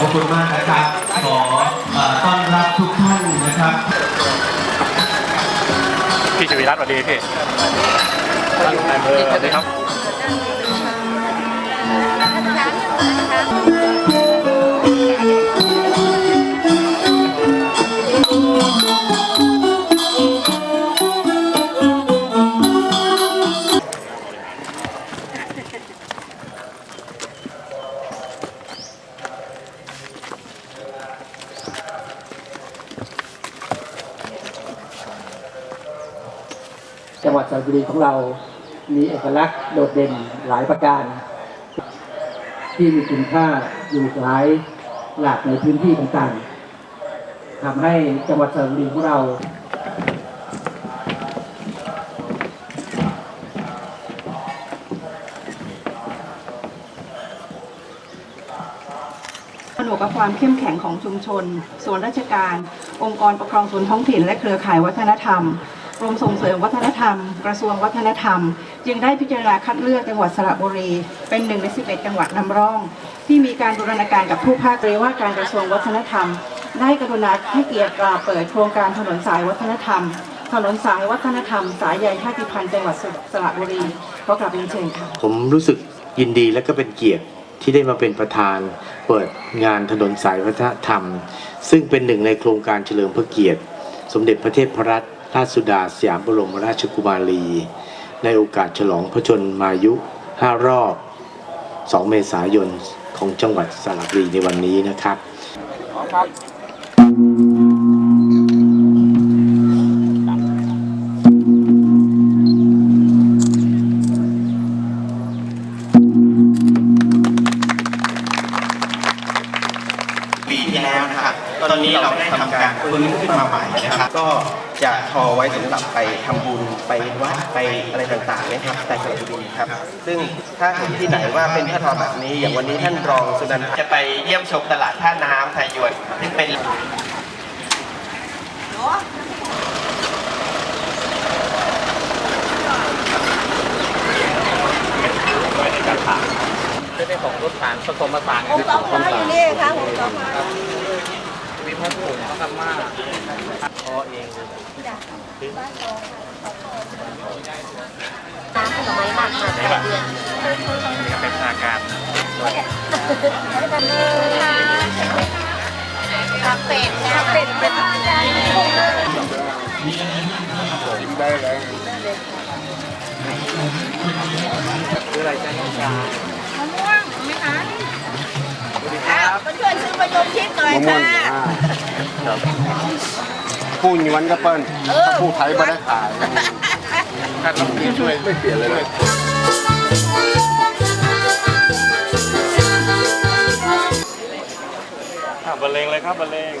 คุณมากนะครับขอเอ่อต้อนรับทุกท่านนะครับ พี่ชวีรัตน์สวัสดีพี่ท่านนายอำเภอสวัสดีครับ จังหวัดสระบุรีของเรามีเอกลักษณ์โดดเด่นหลายประการ ที่มีคุณค่าอยู่หลายหลากในพื้นที่ต่างๆทำให้จังหวัดสระบุรีของเราผนวกกับความเข้มแข็งของชุมชน ส่วนราชการ องค์กรปกครองส่วนท้องถิ่น และเครือข่ายวัฒนธรรม กรมส่งเสริมวัฒนธรรม กระทรวงวัฒนธรรม จึงได้พิจารณาคัดเลือกจังหวัดสระบุรี เป็นหนึ่งใน11จังหวัดนำร่อง ที่มีการบูรณาการกับผู้ภาคเลยว่าการกระทรวงวัฒนธรรม ได้กรุณาให้เกียรติกล่าวเปิดโครงการถนนสายวัฒนธรรม ถนนสายวัฒนธรรม สายใยชาติพันธุ์จังหวัดสระบุรีขอกราบเรียนเชิญค่ะผมรู้สึกยินดีและก็เป็นเกียรติที่ได้มาเป็นประธาน เปิดงานถนนสายวัฒนธรรม ซึ่งเป็นหนึ่งในโครงการเฉลิมพระเกียรติ สมเด็จพระเทพรัตน ราชสุดาสยามบรมราชกุมารี ในโอกาสฉลองพระชนมายุ 5 รอบ 2 เมษายนของจังหวัดสระบุรีในวันนี้นะครับ ตอนนี้เราได้ทำการฟื้นขึ้นมาใหม่นะครับ ก็จะทอไว้สำหรับไปทำบุญไปวัดไปอะไรต่างๆนะครับแต่สระบุรีครับ ซึ่งถ้าเห็นที่ไหนว่าเป็นผ้าทอแบบนี้ อย่างวันนี้ท่านรองสุนันท์จะไปเยี่ยมชมตลาดท่าน้ำไทยยวนซึ่งเป็น ไม่ได้ของรถสารผสมผสานผมต้องมาอยู่นี่ค่ะผมต้องมามี พระผงพระกรรมาพอเองหน่อไม้มากมาแปดเดือนนี่ก็เป็นทางการคาเป็ดคาเป็ดเป็นคืออะไรจ้าน้องจ๋ามะม่วงไหมคะอ้าวมาช่วยซื้อมะยงชิดหน่อยค่ะ ครับผู้หยวนก็เปิ้ลผู้ไทยไม่ได้ขายถ้าต้องมีช่วยไม่เปลี่ยนเลย อะบรรเลงเลยครับบรรเลง